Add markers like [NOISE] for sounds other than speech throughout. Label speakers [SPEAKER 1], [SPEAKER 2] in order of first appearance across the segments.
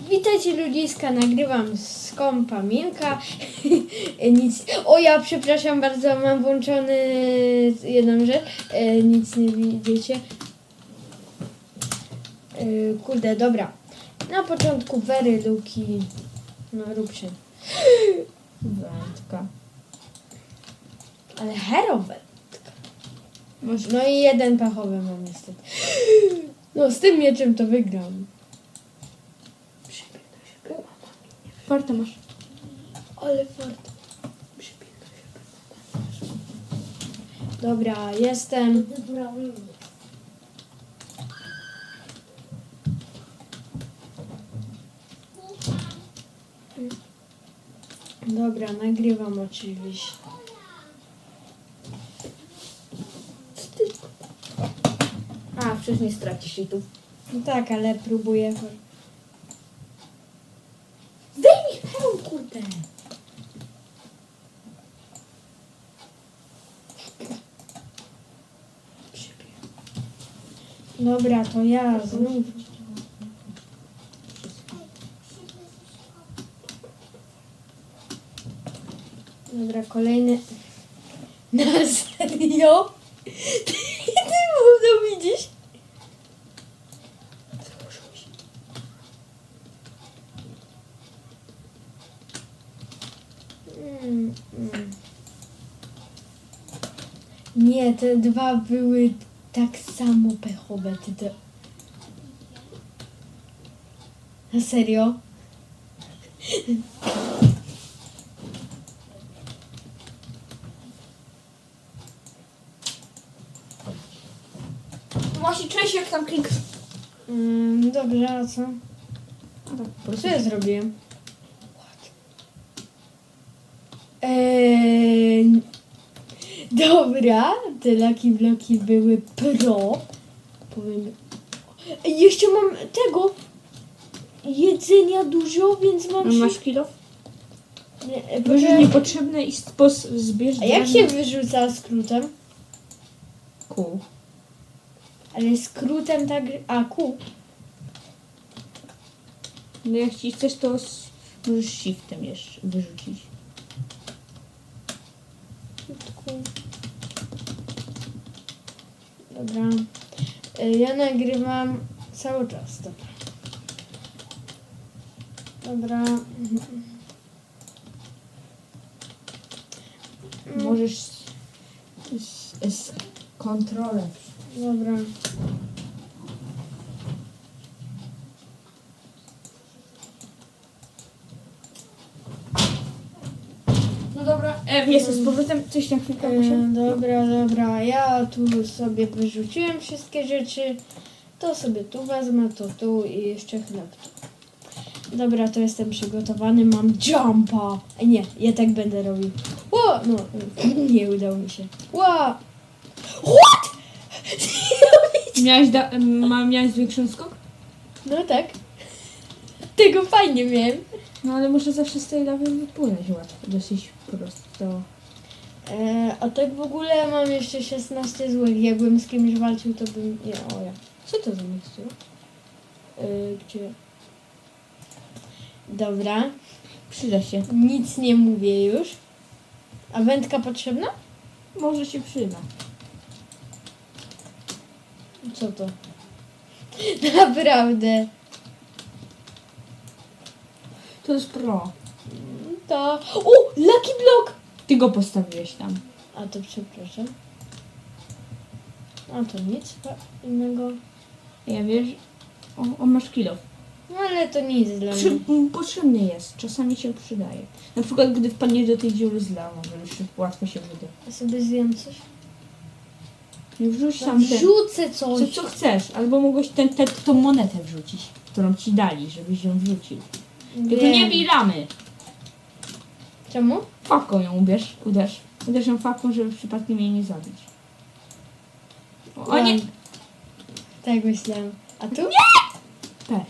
[SPEAKER 1] Witajcie ludziska, nagrywam z kompa Milka. [LAUGHS] Nic. O ja przepraszam bardzo, mam włączony jedną rzecz. E, Nic nie widzicie. E, Kurde, dobra. Na początku Wery Luki. No rób się. [GASPS] Wędka. Ale hero wędka. No i jeden pechowy mam niestety. [GASPS] No z tym mieczem to wygram.
[SPEAKER 2] Farta masz.
[SPEAKER 1] Ale fart. Dobra, jestem. Dobra, nagrywam oczywiście.
[SPEAKER 2] A, wcześniej stracisz i tu.
[SPEAKER 1] No tak, ale próbuję. Dobra, to ja znów. Dobra, kolejny. [LAUGHS] Na serio? Ty, ty to widzisz? Mm, mm. Nie, te dwa były tak samo pechowe. Ty to... Na serio?
[SPEAKER 2] Właśnie cześć jak tam klik.
[SPEAKER 1] Mm, dobrze, a co?
[SPEAKER 2] A tak, po
[SPEAKER 1] Co ja zrobiłem? Eee, dobra, te Lucky Bloki były pro. Powiem. Jeszcze mam tego jedzenia dużo, więc mam się...
[SPEAKER 2] Masz kilo?
[SPEAKER 1] Nie, e, poczekaj.
[SPEAKER 2] niepotrzebne i spos zbierz
[SPEAKER 1] A jak się wyrzuca skrótem?
[SPEAKER 2] Kół.
[SPEAKER 1] Ale skrótem tak... A, kół.
[SPEAKER 2] No jak ci chcesz, to s- możesz shiftem jeszcze wyrzucić.
[SPEAKER 1] Kół. Dobra. E, Ja nagrywam cały czas, dobra. Dobra.
[SPEAKER 2] Możesz z, z, kontrolem.
[SPEAKER 1] Dobra.
[SPEAKER 2] No dobra. E, jestem z powrotem. Coś na chwilkę
[SPEAKER 1] E,
[SPEAKER 2] muszę.
[SPEAKER 1] dobra, dobra. Ja tu sobie wyrzuciłem wszystkie rzeczy. To sobie tu wezmę, to tu i jeszcze chleb. Dobra, to jestem przygotowany. Mam jumpa. Nie, ja tak będę robił. Ło! No, [CLEARS THROAT] nie udało mi się. Ło! What? [LAUGHS]
[SPEAKER 2] Miałeś, da, ma, miałeś większy skok?
[SPEAKER 1] No tak. Tego fajnie miałem.
[SPEAKER 2] No ale może zawsze z tej lawy wypłynąć łatwo. Dosyć prosto.
[SPEAKER 1] E, a tak w ogóle mam jeszcze 16 złych. Jakbym z kimś walczył, to bym... Nie, o ja. Co to za mikstura? E, gdzie? Dobra.
[SPEAKER 2] Przyda się.
[SPEAKER 1] Nic nie mówię już. A wędka potrzebna?
[SPEAKER 2] Może się przyda.
[SPEAKER 1] Co to? [LAUGHS] Naprawdę.
[SPEAKER 2] To jest pro.
[SPEAKER 1] To... O! Lucky Block!
[SPEAKER 2] Ty go postawiłeś tam.
[SPEAKER 1] A to przepraszam. A to nic innego.
[SPEAKER 2] Ja wiesz, o, o masz kilo.
[SPEAKER 1] No ale to nic dla
[SPEAKER 2] Przy,
[SPEAKER 1] mnie.
[SPEAKER 2] m, potrzebny jest, czasami się przydaje. Na przykład gdy wpadniesz do tej dziury z lawą, żeby szybko, łatwo się wyda.
[SPEAKER 1] Ja sobie zjem coś.
[SPEAKER 2] Nie wrzuć tam ten,
[SPEAKER 1] Wrzucę
[SPEAKER 2] co,
[SPEAKER 1] coś.
[SPEAKER 2] co chcesz, albo mogłeś ten, ten, tą monetę wrzucić, którą ci dali, żebyś ją wrzucił. Tylko nie bij ramy.
[SPEAKER 1] Czemu?
[SPEAKER 2] Fawką ją ubierz, uderz. Uderz ją fawką, żeby przypadkiem jej nie zabić. O, o nie!
[SPEAKER 1] Tak myślałem. A tu?
[SPEAKER 2] Pech.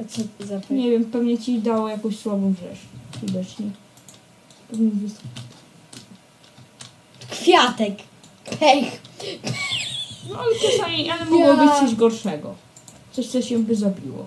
[SPEAKER 1] A co za pech?
[SPEAKER 2] Tak. Nie wiem, pewnie ci dało jakąś słabą rzecz. Widocznie. Pewnie wys-
[SPEAKER 1] Kwiatek. Pech.
[SPEAKER 2] No ale czasami, ale mogło być coś gorszego. Coś, co się by zabiło.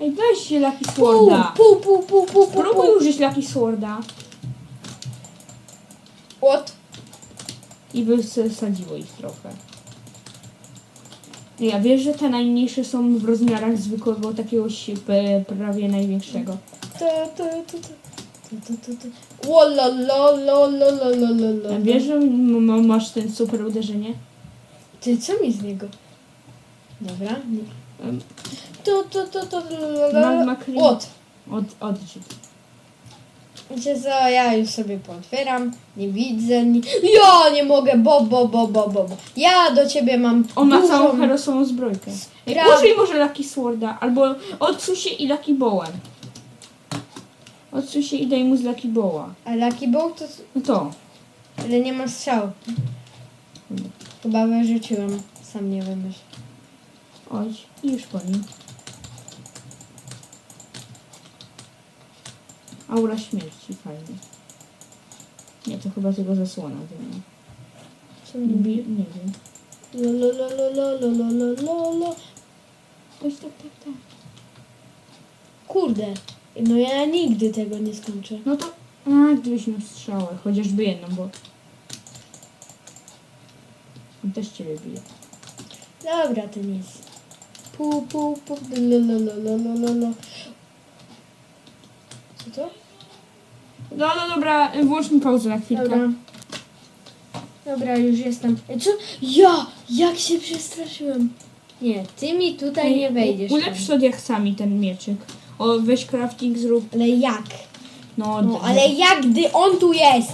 [SPEAKER 2] Ej, weź się Lucky
[SPEAKER 1] Pół,
[SPEAKER 2] Sworda.
[SPEAKER 1] pół, pół, pół, pół, pół,
[SPEAKER 2] Próbuj
[SPEAKER 1] pół.
[SPEAKER 2] użyć Lucky Sworda.
[SPEAKER 1] What?
[SPEAKER 2] I wysadziło ich trochę. Ja wiesz, że te najmniejsze są w rozmiarach zwykłego takiego si- p- prawie największego.
[SPEAKER 1] Ta, ta, ta, ta. Ta, ta, ta, ta. O, lo, lo, lo, lo, lo, lo, lo, lo.
[SPEAKER 2] A wiesz, że m- m- masz ten super uderzenie?
[SPEAKER 1] Ty, co mi z niego? Dobra. nie.
[SPEAKER 2] Em,
[SPEAKER 1] To, to, to, to,
[SPEAKER 2] Magma cream.
[SPEAKER 1] What?
[SPEAKER 2] Od, odrzuć.
[SPEAKER 1] Wiecie co, ja już sobie pootwieram, nie widzę, ni... Ja nie mogę, bo, bo, bo, bo, bo, bo. Ja do ciebie mam
[SPEAKER 2] On ma
[SPEAKER 1] dużą...
[SPEAKER 2] całą herosową zbrojkę. Ej,
[SPEAKER 1] Spra-
[SPEAKER 2] użyj może Lucky Sworda, albo odsuń się i Lucky Bowem. Odsuń się i daj mu z Lucky Bowa.
[SPEAKER 1] A Lucky Bolt to...
[SPEAKER 2] No to.
[SPEAKER 1] Ale nie ma strzał. Chyba wyrzuciłem, sam nie wymyśl.
[SPEAKER 2] Chodź i już po nim. Aura śmierci, fajnie. Nie, to chyba tego zasłona zmienia.
[SPEAKER 1] Co mi
[SPEAKER 2] nie wiem.
[SPEAKER 1] Lo, lo, lo, lo, lo, lo, lo, lo, lo.
[SPEAKER 2] Tak, tak, tak.
[SPEAKER 1] Kurde, no ja nigdy tego nie skończę.
[SPEAKER 2] No to, a, gdybyś miał strzałę, chociażby jedną, bo... On też ciebie bije.
[SPEAKER 1] Dobra, to nic. Pu, pu, pu, lo, lo, lo, lo, lo, lo, lo. Co to?
[SPEAKER 2] No, no dobra, włącz mi pauzę na chwilkę.
[SPEAKER 1] Dobra. Dobra, już jestem. E, Co? Ja! Jak się przestraszyłem. Nie, ty mi tutaj nie wejdziesz.
[SPEAKER 2] Ulepsz
[SPEAKER 1] tam.
[SPEAKER 2] sobie chcami ten mieczyk. O, weź crafting, zrób.
[SPEAKER 1] Ale jak?
[SPEAKER 2] No,
[SPEAKER 1] No,
[SPEAKER 2] d-
[SPEAKER 1] ale jak, gdy on tu jest?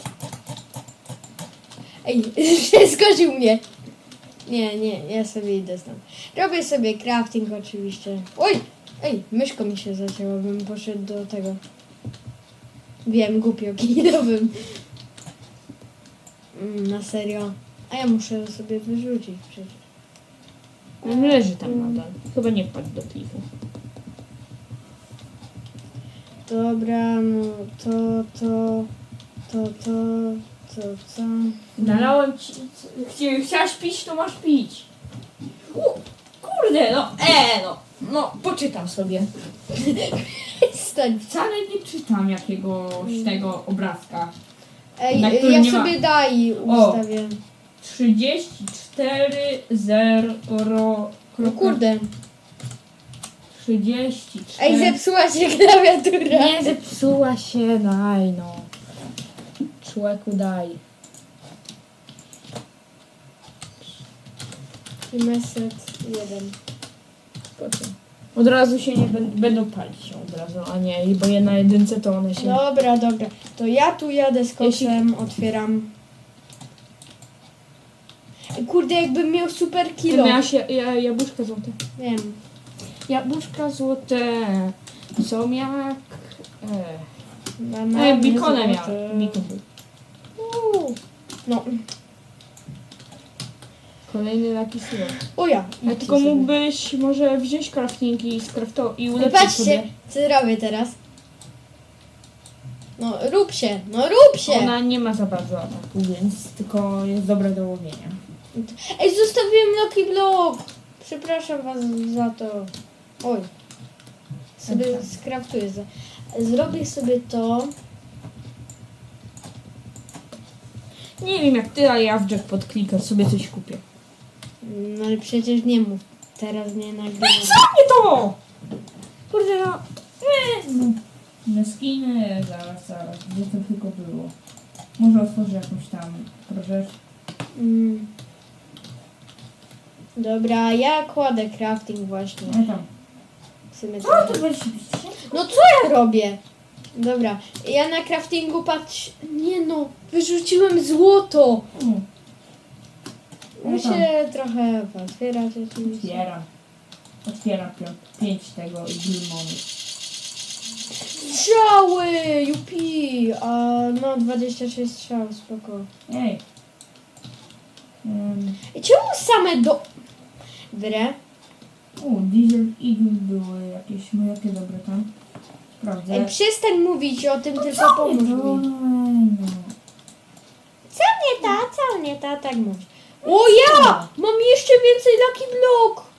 [SPEAKER 1] Ej, [LAUGHS] przeskoczył mnie. Nie, nie, ja sobie idę stąd. Robię sobie crafting oczywiście. Oj! Ej, myszko mi się zacięło, bym poszedł do tego. Wiem, głupio kinowym. Mm, na serio. A ja muszę sobie wyrzucić przecież.
[SPEAKER 2] On leży tam nadal. Chyba nie wpadł do klifu.
[SPEAKER 1] Dobra, no to, to, to, to, to, co?
[SPEAKER 2] Nalałem ci... Chci- Chciałaś pić, to masz pić. U, kurde, no, e, no. No, poczytam sobie. [LAUGHS]
[SPEAKER 1] Stań.
[SPEAKER 2] Wcale nie czytam jakiegoś tego obrazka.
[SPEAKER 1] Ej,
[SPEAKER 2] Na którym
[SPEAKER 1] ja
[SPEAKER 2] nie ma-
[SPEAKER 1] sobie daj ustawię.
[SPEAKER 2] 34 0
[SPEAKER 1] No kurde.
[SPEAKER 2] 34
[SPEAKER 1] Ej, zepsuła się klawiatura.
[SPEAKER 2] Nie zepsuła się, daj no. Człeku daj.
[SPEAKER 1] I meset jeden.
[SPEAKER 2] Po co? Od razu się nie będą, będą palić się od razu, a nie, bo je na jedynce to one się...
[SPEAKER 1] Dobra, dobra. To ja tu jadę z koksem, otwieram. Kurde, jakbym miał super
[SPEAKER 2] Ty
[SPEAKER 1] kilo.
[SPEAKER 2] miałaś ja, ja, jabłuszka złote.
[SPEAKER 1] Wiem.
[SPEAKER 2] Jabłuszka złote są jak... E,
[SPEAKER 1] Banany
[SPEAKER 2] e bikone
[SPEAKER 1] złote.
[SPEAKER 2] miałem. Bikon był.
[SPEAKER 1] Uuu. No.
[SPEAKER 2] Kolejny Lucky Sword.
[SPEAKER 1] O ja.
[SPEAKER 2] Tylko mógłbyś może wziąć crafting i skrafto i ulepszyć
[SPEAKER 1] patrzcie,
[SPEAKER 2] sobie.
[SPEAKER 1] co robię teraz. No, rób się, no rób się.
[SPEAKER 2] Ona nie ma za bardzo ataku, więc tylko jest dobra do łowienia.
[SPEAKER 1] Ej, zostawiłem Lucky Block. Przepraszam was za to. Oj. Sobie
[SPEAKER 2] Dobra.
[SPEAKER 1] skraftuję. za- Zrobię sobie to.
[SPEAKER 2] Nie wiem jak ty, a ja w jackpot klikam, sobie coś kupię.
[SPEAKER 1] No ale przecież nie mów. Teraz nie nagrywam.
[SPEAKER 2] Nie to! Kurde no. No. Na skiny, zaraz, zaraz, gdzie to tylko było. Może otworzę jakąś tam rzecz.
[SPEAKER 1] Mm. Dobra, ja kładę crafting właśnie.
[SPEAKER 2] No tam.
[SPEAKER 1] W sumie
[SPEAKER 2] O,
[SPEAKER 1] trochę.
[SPEAKER 2] to 25
[SPEAKER 1] No co ja robię? Dobra, ja na craftingu patrz... Nie no, wyrzuciłem złoto.
[SPEAKER 2] Mm,
[SPEAKER 1] Muszę trochę otwierać oczywiście.
[SPEAKER 2] Otwieram. Otwieram pią- pięć tego i money.
[SPEAKER 1] strzały! Jupi! A no 26 strzał, spoko.
[SPEAKER 2] Ej. Um,
[SPEAKER 1] I czemu same do... Grę?
[SPEAKER 2] o, Diesel Eagle były jakieś, no jakie dobre tam. Sprawdzę.
[SPEAKER 1] Ej, przestań mówić o tym, tylko pomóż
[SPEAKER 2] no,
[SPEAKER 1] mi.
[SPEAKER 2] no.
[SPEAKER 1] Co nie ta, co nie ta, tak mówisz. O ja! Mam jeszcze więcej Lucky Block!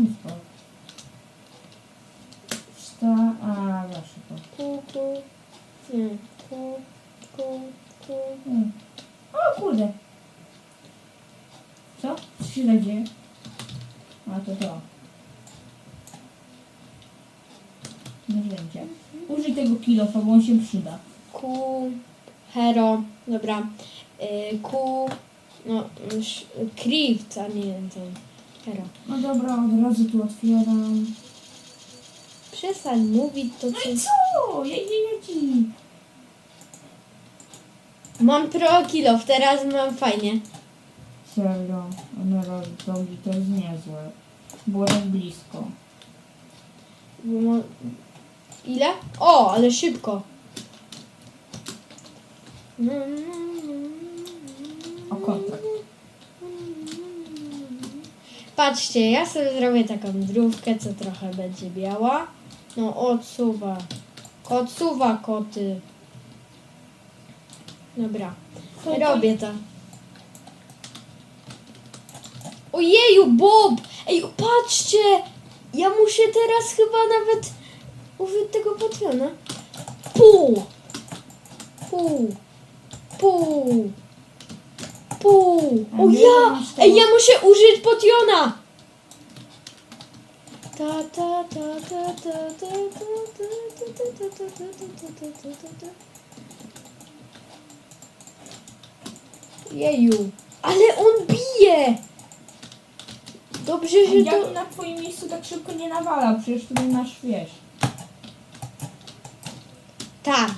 [SPEAKER 2] Mi spokój. Sta, a zawsze to.
[SPEAKER 1] Ku, ku. Nie. Ku, ku, ku.
[SPEAKER 2] Hmm. O kurde. Co? Co się tak dzieje? A to to. Narzędzie. Użyj tego kilofa, bo on się przyda.
[SPEAKER 1] Ku, hero, dobra. Y, ku, no, Krift, a nie ten, hero.
[SPEAKER 2] No dobra, od razu tu otwieram.
[SPEAKER 1] Przestań mówić to,
[SPEAKER 2] No
[SPEAKER 1] co...
[SPEAKER 2] i co? Ja idę.
[SPEAKER 1] Mam pro kilof, teraz mam fajnie.
[SPEAKER 2] Serio, one robi to jest niezłe. Było tak blisko.
[SPEAKER 1] Bo ma- Ile? O, ale szybko.
[SPEAKER 2] O, kontrakt.
[SPEAKER 1] Patrzcie, ja sobie zrobię taką drówkę, co trochę będzie biała. No, odsuwa. Odsuwa koty. Dobra, robię to. Ojeju, Bob! Ej, patrzcie! Ja muszę teraz chyba nawet użyć tego patrona. Pół! Pół! Pół! Pół! O
[SPEAKER 2] nie
[SPEAKER 1] ja!
[SPEAKER 2] tego-
[SPEAKER 1] Ej, ja muszę użyć potiona! Ta ta ta ta ta ta ta ta ta ta ta ta ta ta ta ta ta ta. Jeju, ale on bije! Dobrze, że
[SPEAKER 2] Ja
[SPEAKER 1] to...
[SPEAKER 2] bym na twoim miejscu tak szybko nie nawalał, przecież tu nie masz, wiesz.
[SPEAKER 1] Tak,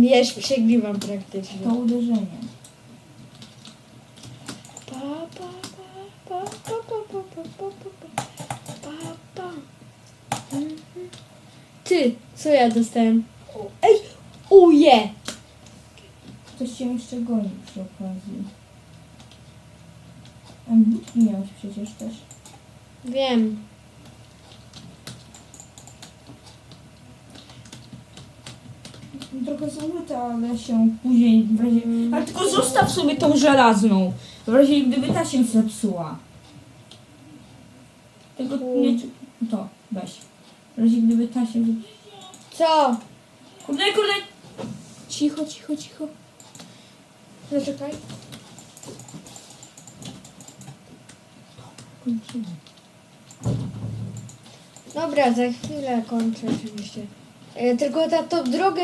[SPEAKER 1] wiesz, przegrywam praktycznie.
[SPEAKER 2] To uderzenie.
[SPEAKER 1] Co ja dostałem? Ej, uje!
[SPEAKER 2] Ktoś cię jeszcze goni przy okazji. A budki miałeś przecież też.
[SPEAKER 1] Wiem.
[SPEAKER 2] Trochę zużyte, ale się później w razie...
[SPEAKER 1] Mm.
[SPEAKER 2] Ale tylko zostaw sobie tą żelazną. W razie gdyby ta się zepsuła. Tego
[SPEAKER 1] Mm.
[SPEAKER 2] nie... To, weź. W razie gdyby ta się zepsuła.
[SPEAKER 1] Co?
[SPEAKER 2] Kurde, kurde! Cicho, cicho, cicho. Zaczekaj. Kończymy.
[SPEAKER 1] Dobra, za chwilę kończę oczywiście. E, tylko ta, tą drogę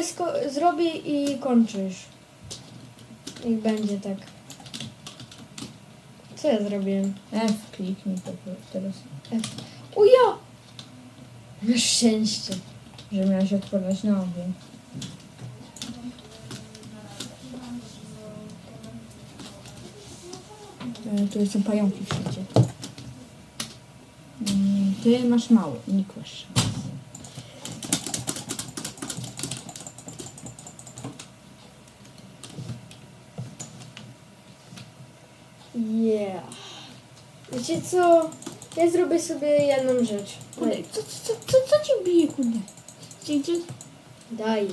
[SPEAKER 1] zrobię i kończysz. Niech będzie tak. Co ja zrobiłem?
[SPEAKER 2] F kliknij to teraz.
[SPEAKER 1] Uja! Na szczęście.
[SPEAKER 2] Że miałaś odkładać na ogień. E, Tu są pająki w świecie. Mm, Ty masz mało, nie kłasz.
[SPEAKER 1] Yeah. Wiecie co? Ja zrobię sobie jedną rzecz.
[SPEAKER 2] Co, co, co, co cię bije, kurde? Gdzie?
[SPEAKER 1] Daj.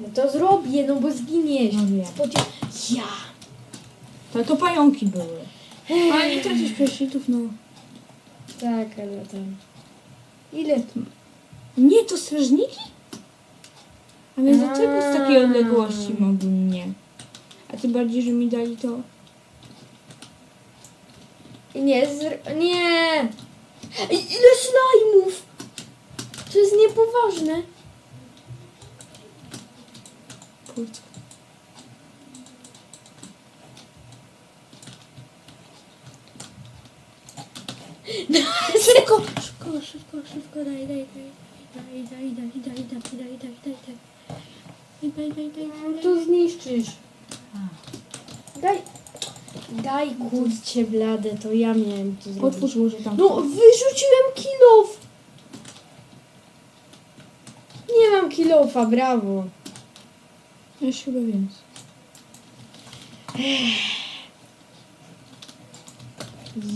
[SPEAKER 1] No to zrobię, no bo zginiesz.
[SPEAKER 2] No wiem.
[SPEAKER 1] Spodzie- Ja.
[SPEAKER 2] To, to pająki były. Ale nie tracisz prześwitów, no.
[SPEAKER 1] Tak, ale tam. Ile tu?
[SPEAKER 2] Nie, to strażniki? A więc
[SPEAKER 1] A.
[SPEAKER 2] dlaczego z takiej odległości mogli mnie? A ty bardziej, że mi dali to...
[SPEAKER 1] Nie, zr... nie! Ej, ile slajmów! To jest niepoważne.
[SPEAKER 2] Kurczę.
[SPEAKER 1] Szybko, szybko, szybko, szybko, daj, daj, daj, daj, daj, daj, daj, daj, daj, daj, daj, daj. Daj, daj, daj, daj, daj. To zniszczysz. Daj. Daj kurcie blade, to ja miałem to zrobić.
[SPEAKER 2] Otwórz może tam.
[SPEAKER 1] No, wyrzuciłem kilof! mam kilofa, brawo.
[SPEAKER 2] Jeszcze chyba więcej.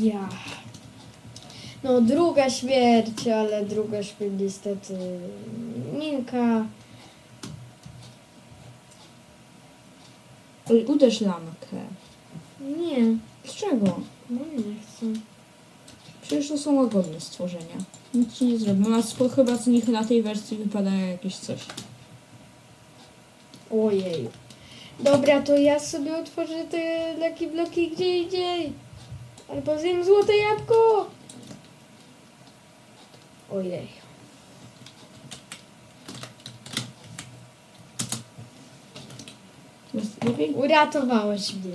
[SPEAKER 1] Ja. No, druga śmierć, ale druga śmierć niestety Minka.
[SPEAKER 2] Oj, Uderz lamkę.
[SPEAKER 1] Nie,
[SPEAKER 2] Dlaczego?
[SPEAKER 1] no nie chcę.
[SPEAKER 2] Przecież to są łagodne stworzenia. Nic ci nie zrobią. A spo- chyba z nich na tej wersji wypadają jakieś coś.
[SPEAKER 1] Ojej. Dobra, to ja sobie otworzę te leki bloki gdzie indziej. Albo zjem złote jabłko. Ojej.
[SPEAKER 2] Jest lepiej?
[SPEAKER 1] Uratowałeś mnie.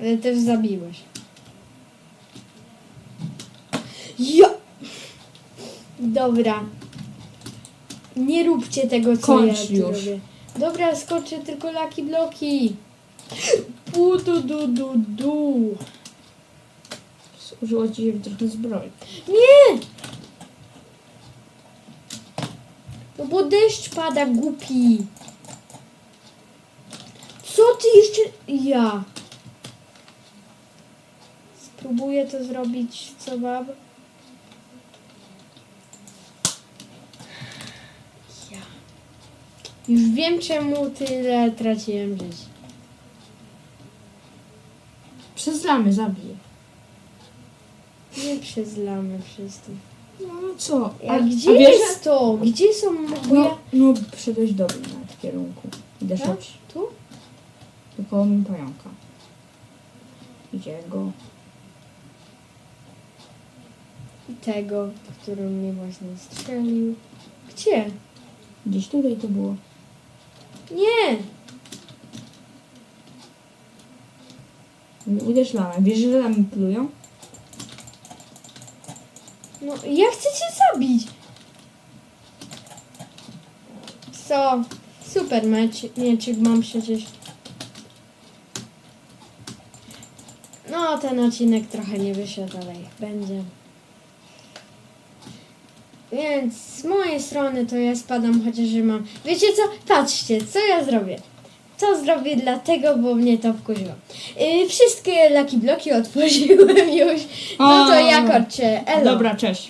[SPEAKER 1] Ale też zabiłeś. Ja! Dobra. Nie róbcie tego, co
[SPEAKER 2] Kończ
[SPEAKER 1] ja tu
[SPEAKER 2] już.
[SPEAKER 1] robię. Dobra, skoczę tylko laki bloki. U, du, du, du, du.
[SPEAKER 2] Użyło ci się trochę zbroi.
[SPEAKER 1] Nie! No bo deszcz pada, głupi. Co ty jeszcze... Ja. Spróbuję to zrobić, co mam. Już wiem, czemu tyle traciłem żyć.
[SPEAKER 2] Przez lamy zabiję.
[SPEAKER 1] Nie przez lamy, przez to.
[SPEAKER 2] No, no co?
[SPEAKER 1] A, gdzie
[SPEAKER 2] a wiesz,
[SPEAKER 1] jest to? Gdzie są... Bo ja...
[SPEAKER 2] No, no przyszedłeś do mnie na w kierunku. Idę
[SPEAKER 1] Tak? Tu?
[SPEAKER 2] Do koło mi pająka. Idzie go.
[SPEAKER 1] I tego, który mnie właśnie strzelił. Gdzie?
[SPEAKER 2] Gdzieś tutaj to było.
[SPEAKER 1] Nie!
[SPEAKER 2] Lamę. Wiesz, że lamy plują?
[SPEAKER 1] No, ja chcę cię zabić! Co? Super mecz. Mieczyk mam przecież. No, ten odcinek trochę nie wyszedł, ale będzie. Więc z mojej strony to ja spadam, chociaż mam... Wiecie co? Patrzcie, co ja zrobię. To zrobię dlatego, bo mnie to wkurzyło. Yy, wszystkie laki bloki otworzyłem [LAUGHS] już. No to
[SPEAKER 2] O.
[SPEAKER 1] ja kończę. Elo.
[SPEAKER 2] Dobra, cześć.